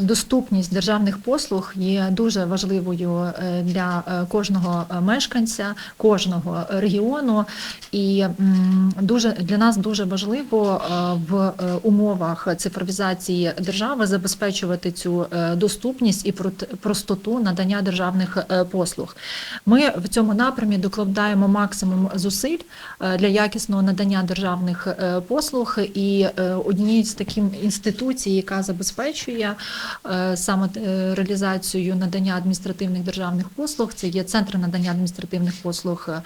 Доступність державних послуг є дуже важливою е, для е, кожного мешканця, кожного регіону, і дуже для нас дуже важливо е, в умовах цифровізації держави забезпечувати цю доступність і простоту надання державних послуг. Ми в цьому напрямі докладаємо максимум зусиль для якісного надання державних послуг, і однією з таких інституцій, яка забезпечує саме е, реалізацію надання адміністративних державних послуг. Це є центр надання адміністративних послуг е,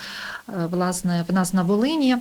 власне в нас на Волині.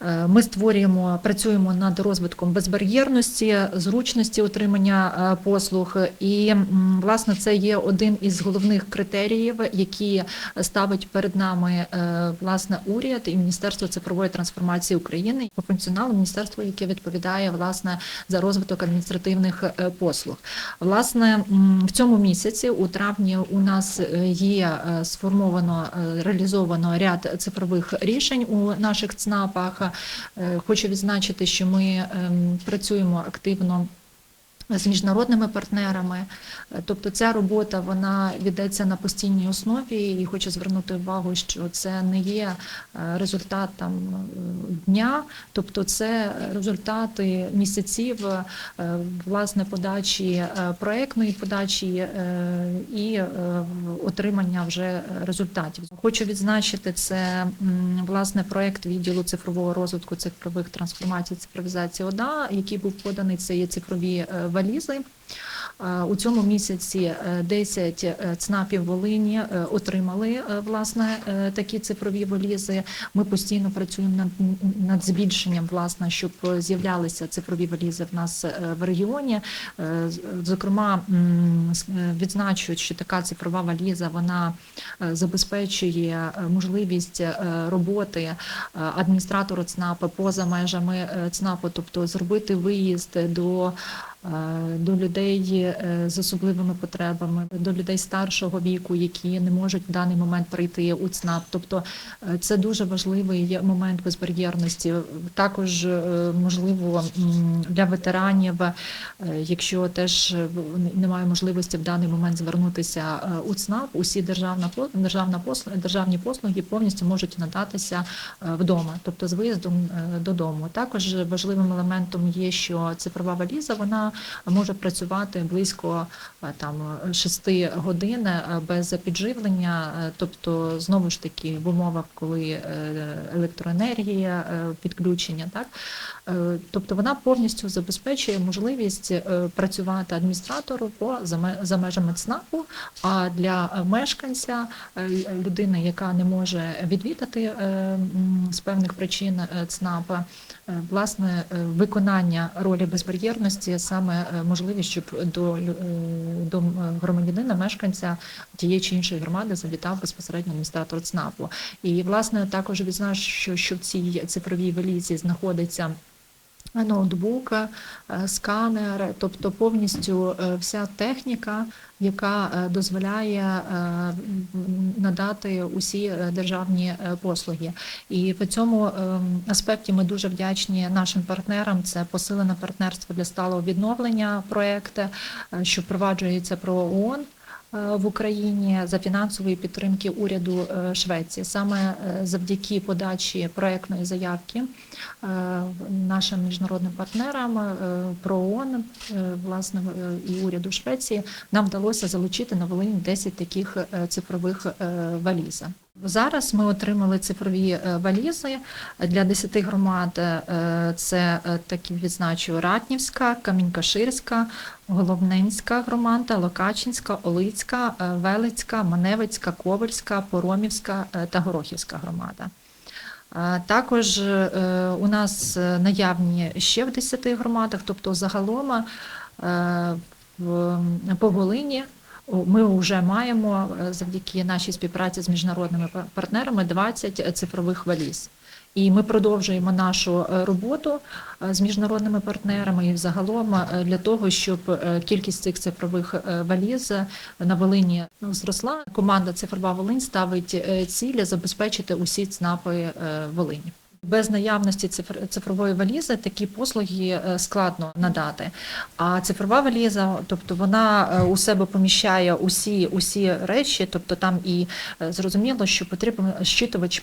Е, Ми створюємо, працюємо над розвитком безбар'єрності, зручності отримання е, послуг. І власне це є один із головних критеріїв, які ставить перед нами е, власне уряд і Міністерство цифрової трансформації України по функціоналу міністерство, яке відповідає власне за розвиток адміністративних е, послуг. Власне, в цьому місяці, у травні, у нас е, є е, сформовано е, реалізовано ряд цифрових рішень у наших ЦНАПах. Хочу відзначити, що ми ем, працюємо активно. З міжнародними партнерами, тобто ця робота вона ведеться на постійній основі, і хочу звернути увагу, що це не є е, результат там е, дня, тобто це результати місяців е, власне подачі проектної подачі і отримання вже результатів. Хочу відзначити це власне проект відділу цифрового розвитку цифрових трансформацій, цифровізації ОДА, який був поданий. Це є цифрові валізи. Е, У цьому місяці е, 10 е, ЦНАПів Волині е, отримали е, власне е, такі цифрові валізи. Ми постійно працюємо над, над збільшенням, власне, щоб з'являлися цифрові валізи в нас е, в регіоні. Е, Зокрема, е, відзначують, що така цифрова валіза вона е, забезпечує е, можливість е, роботи е, адміністратору ЦНАПу поза межами е, ЦНАПу, тобто зробити виїзд до е, до людей е, з особливими потребами, до людей старшого віку, які не можуть в даний момент прийти у ЦНАП. Тобто е, це дуже важливий момент безбар'єрності. Також е, можливо для ветеранів, е, якщо теж е, немає можливості в даний момент звернутися е, у ЦНАП, усі державна державна послуги, державні послуги повністю можуть надатися е, вдома, тобто з виїздом е, додому. Також важливим елементом є, що цифрова валіза вона може працювати близько е, там 6 годин е, без підживлення, е, тобто знову ж таки в умовах, коли електроенергія, підключення, так тобто вона повністю забезпечує можливість працювати адміністратору по за межами ЦНАПу. А для мешканця людини, яка не може відвідати з певних причин ЦНАПа, власне виконання ролі безбар'єрності саме е, можливість, щоб до, е, до громадянина, мешканця тієї чи іншої громади завітав безпосередньо адміністратор ЦНАПу. І власне також відзначу, що в цій цифровій валізі знаходиться. Ноутбук, е, сканер, тобто повністю е, вся техніка, яка е, дозволяє е, надати усі е, державні е, послуги. І в цьому аспекті ми дуже вдячні нашим партнерам. Це посилене партнерство для сталого відновлення проекту, е, що впроваджується про ООН е, в Україні за фінансової підтримки уряду е, Швеції. Саме е, завдяки подачі проектної заявки е, нашим міжнародним партнерам е, про ООН, е, власне е, і уряду Швеції нам вдалося залучити на Волині 10 таких е, цифрових е, валіз. Зараз ми отримали цифрові е, валізи для 10 громад. Е, Це е, такі відзначу Ратнівська, Камінькаширська, Головненська громада, Локачинська, Олицька, е, Велицька, Маневицька, Ковальська, Поромівська е, та Горохівська громада. Е, Також у нас наявні ще в 10 громадах, тобто загалом по Волині ми вже маємо завдяки нашій співпраці з міжнародними партнерами 20 цифрових валіз. І ми продовжуємо нашу е, роботу е, з міжнародними партнерами і загалом е, для того, щоб кількість цих цифрових валіз на Волині ну, зросла. Команда Цифрова Волинь ставить цілі забезпечити усі ЦНАПи Волині. Без наявності цифр- цифрової валізи такі послуги е, складно надати. А цифрова валіза, тобто вона е, у себе поміщає усі, усі речі, тобто там і е, зрозуміло, що потрібен щитувач,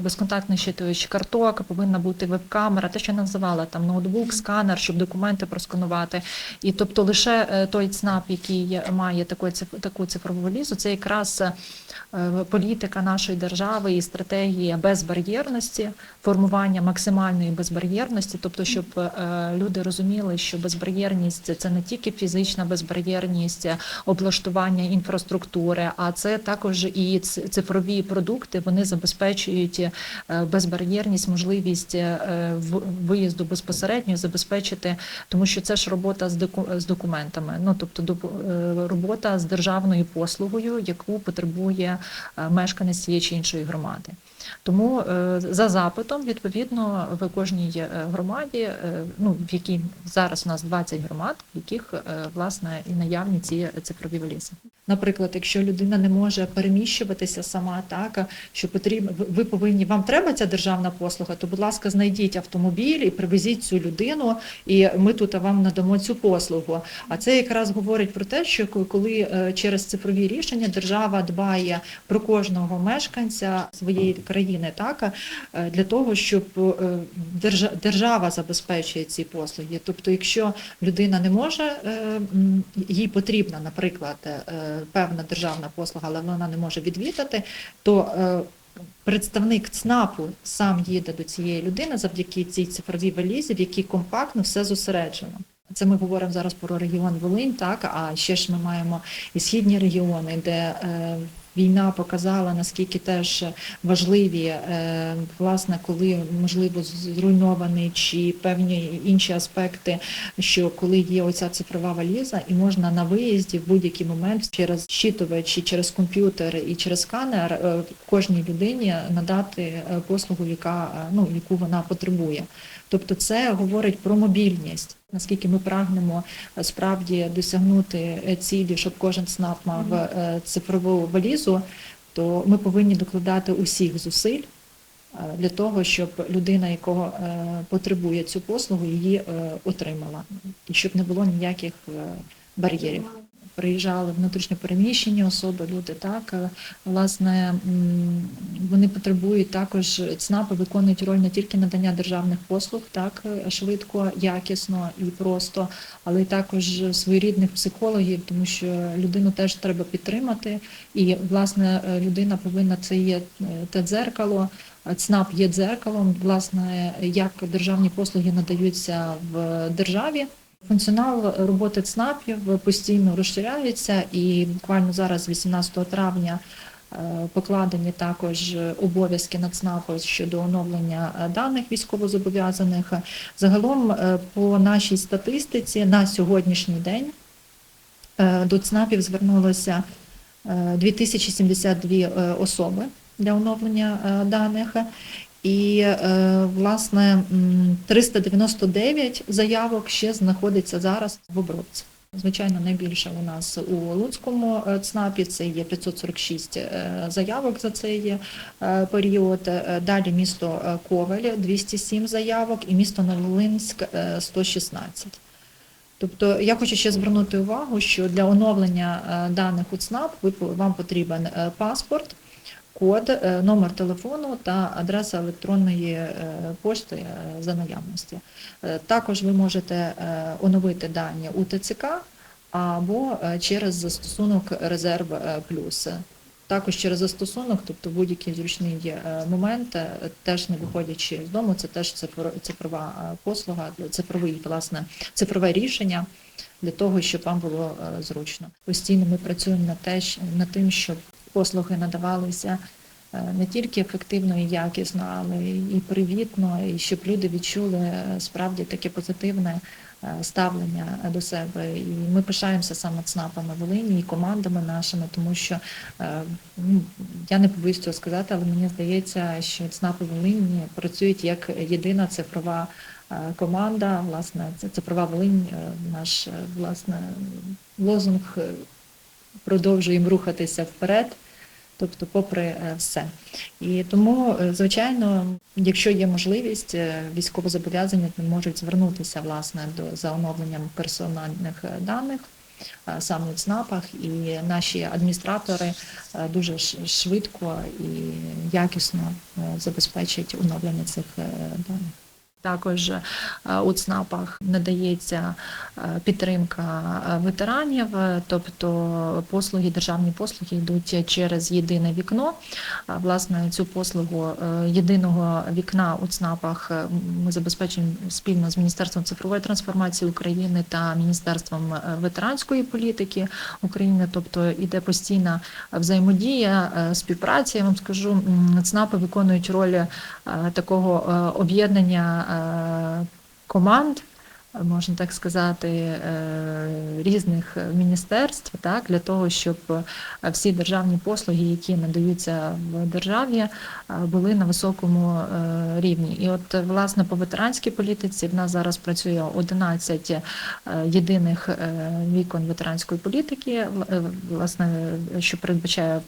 безконтактний щитувач карток, повинна бути веб-камера, те, що називала, там ноутбук, сканер, щоб документи просканувати. І тобто лише той ЦНАП, який має таку, таку цифрову валізу, це якраз політика нашої держави і стратегія безбар'єрності, формування максимальної безбар'єрності, тобто, щоб е, люди розуміли, що безбар'єрність це не тільки фізична безбар'єрність, е, облаштування інфраструктури, а це також і цифрові продукти. Вони забезпечують е, безбар'єрність, можливість виїзду безпосередньо забезпечити, тому що це ж робота з доку- з документами. Ну тобто робота з державною послугою, яку потребує мешканець цієї чи іншої громади. Тому е, за запитом, відповідно, в кожній е, громаді, е, ну в якій зараз у нас 20 громад, в яких власне і наявні ці цифрові валізи. Наприклад, якщо людина не може переміщуватися сама, так що потрібно, ви- ви повинні, вам треба ця державна послуга, то будь ласка, знайдіть автомобіль і привезіть цю людину, і ми тут вам надамо цю послугу. А це якраз говорить про те, що коли через цифрові рішення держава дбає про кожного мешканця своєї так е, для того, щоб е, держава забезпечує ці послуги. Тобто, якщо людина не може, е, їй потрібна, наприклад, певна державна послуга, але вона не може відвідати, то Представник ЦНАПу сам їде до цієї людини завдяки цій цифровій валізі, в якій компактно все зосереджено. Це ми говоримо зараз про регіон Волинь, так а ще ж ми маємо і східні регіони, де е, війна показала наскільки теж важливі, е, власне, коли можливо зруйнований чи певні інші аспекти, що коли є оця цифрова валіза, і можна на виїзді в будь-який момент через щитувач, і через комп'ютер і через сканер е, кожній людині надати е, послугу, яка е, ну яку вона потребує. Тобто, це говорить про мобільність. Наскільки ми прагнемо е, справді досягнути е, цілі, щоб кожен СНАП мав е, цифрову валізу, то ми повинні докладати усіх зусиль для того, щоб людина, якого потребує цю послугу, її отримала, і щоб не було ніяких бар'єрів. Приїжджали внутрішньопереміщені особи, люди так е, власне вони потребують також ЦНАПи виконують роль не тільки надання державних послуг, так е, швидко, якісно і просто, але й також своєрідних психологів, тому що людину теж треба підтримати. І власне е, людина повинна це є те дзеркало. ЦНАП є дзеркалом, власне, як державні послуги надаються в державі. Функціонал роботи ЦНАПів постійно розширяється, і буквально зараз, 18 травня, е, покладені також обов'язки на ЦНАПу щодо оновлення е, даних військовозобов'язаних. Загалом, е, по нашій статистиці на сьогоднішній день до ЦНАПів звернулося е, 2072 е, особи для оновлення даних. І е, власне 399 заявок ще знаходиться зараз в обробці. Звичайно, найбільше у нас у Луцькому е, ЦНАПі це є 546 е, заявок за цей період. Далі місто Ковель 207 заявок і місто Новолинськ е, 116. Тобто я хочу ще звернути увагу, що для оновлення даних у ЦНАП вам потрібен паспорт, код, е, номер телефону та адреса електронної е, пошти е, за наявності. Також ви можете оновити дані у ТЦК або через застосунок Резерв Плюс. Також через застосунок, тобто будь-який зручний момент, теж не виходячи з дому, це теж цифро- цифрова послуга, цифровий, власне, цифрове рішення для того, щоб вам було зручно. Постійно ми працюємо над тим, щоб послуги надавалися е, не тільки ефективно і якісно, але і привітно, і щоб люди відчули е, справді таке позитивне е, ставлення до себе. І ми пишаємося саме ЦНАПами Волині і командами нашими, тому що ну, я не побоюсь цього сказати, але мені здається, що ЦНАПи Волині працюють як єдина цифрова команда. Власне, це цифрова Волинь, наш власне лозунг продовжуємо рухатися вперед. тобто, попри е, все. І тому, е, звичайно, якщо є можливість, е, військовозобов'язані можуть звернутися власне до за оновленням персональних даних. Саме в ЦНАПах, і наші адміністратори дуже швидко і якісно забезпечать оновлення цих даних. Також е, у ЦНАПах надається е, підтримка е, ветеранів, тобто послуги, державні послуги йдуть через єдине вікно. Власне, цю послугу єдиного вікна у ЦНАПах ми забезпечуємо спільно з Міністерством цифрової трансформації України та Міністерством ветеранської політики України. Тобто іде постійна взаємодія, співпраця. Я вам скажу, ЦНАПи виконують роль такого об'єднання команд. Можна так сказати, е, різних міністерств, так для того, щоб е, всі державні послуги, які надаються в державі, е, були на високому е, рівні. І от власне по ветеранській політиці в нас зараз працює 11 е, єдиних е, вікон ветеранської політики, е, власне, що передбачає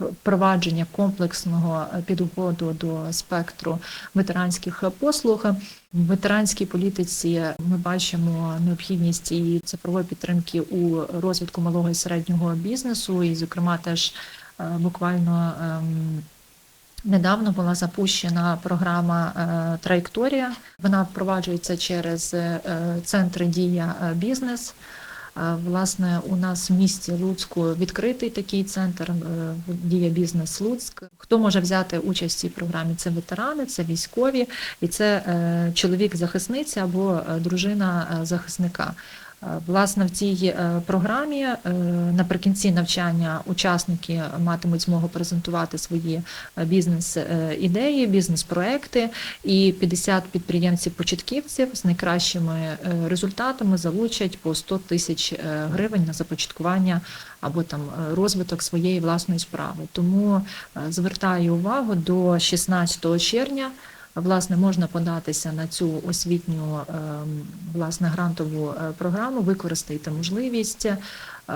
впровадження комплексного підходу до спектру ветеранських послуг. В ветеранській політиці ми бачимо необхідність і цифрової підтримки у розвитку малого і середнього бізнесу, і, зокрема, теж е, буквально. ем, Недавно була запущена програма е, Траєкторія. Вона впроваджується через е, центри дія е, бізнес. Власне, у нас в місті Луцьку відкритий такий центр е, дія бізнес Луцьк. Хто може взяти участь в цій програмі? Це ветерани, це військові, і це е, чоловік захисниці або е, дружина захисника. Е, Власне, в цій е, програмі е, наприкінці навчання учасники матимуть змогу презентувати свої бізнес-ідеї, бізнес-проекти, і 50 підприємців-початківців з найкращими результатами залучать по 100 тисяч гривень на започаткування або там розвиток своєї власної справи. Тому звертаю увагу до 16 червня. Власне, можна податися на цю освітню ем, власне грантову е, програму, використайте можливість. Е,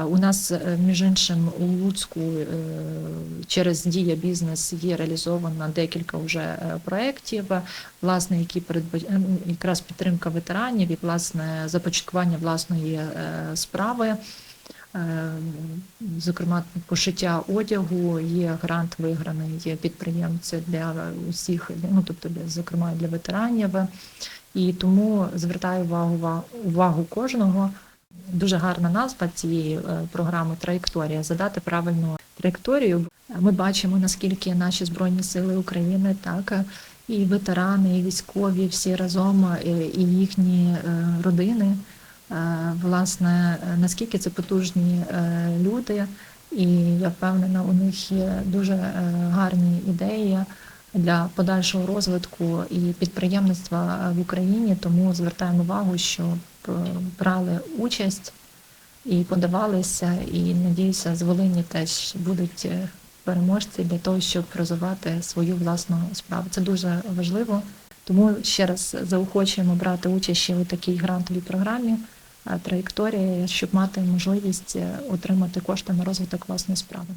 У нас, е, між іншим, у Луцьку через Дія бізнес є реалізовано декілька вже проєктів, власне, які передбач... е, ну, якраз підтримка ветеранів і власне започаткування власної справи. Е, Зокрема, пошиття одягу є грант виграний є підприємця для усіх, ну тобто для зокрема для ветеранів. І тому звертаю увагу увагу кожного. Дуже гарна назва цієї е, програми Траєкторія задати правильну траєкторію. Ми бачимо наскільки наші збройні сили України так і ветерани, і військові всі разом, е, і їхні родини. Е, Власне, е, наскільки це потужні е, люди, і я впевнена, у них є дуже гарні ідеї для подальшого розвитку і підприємництва в Україні. Тому звертаємо увагу, щоб е, брали участь і подавалися, і надіюся, з Волині теж будуть переможці для того, щоб розвивати свою власну справу. Це дуже важливо. Тому ще раз заохочуємо брати участь ще у такій грантовій програмі е, траєкторія, щоб мати можливість е, отримати кошти на розвиток власної справи.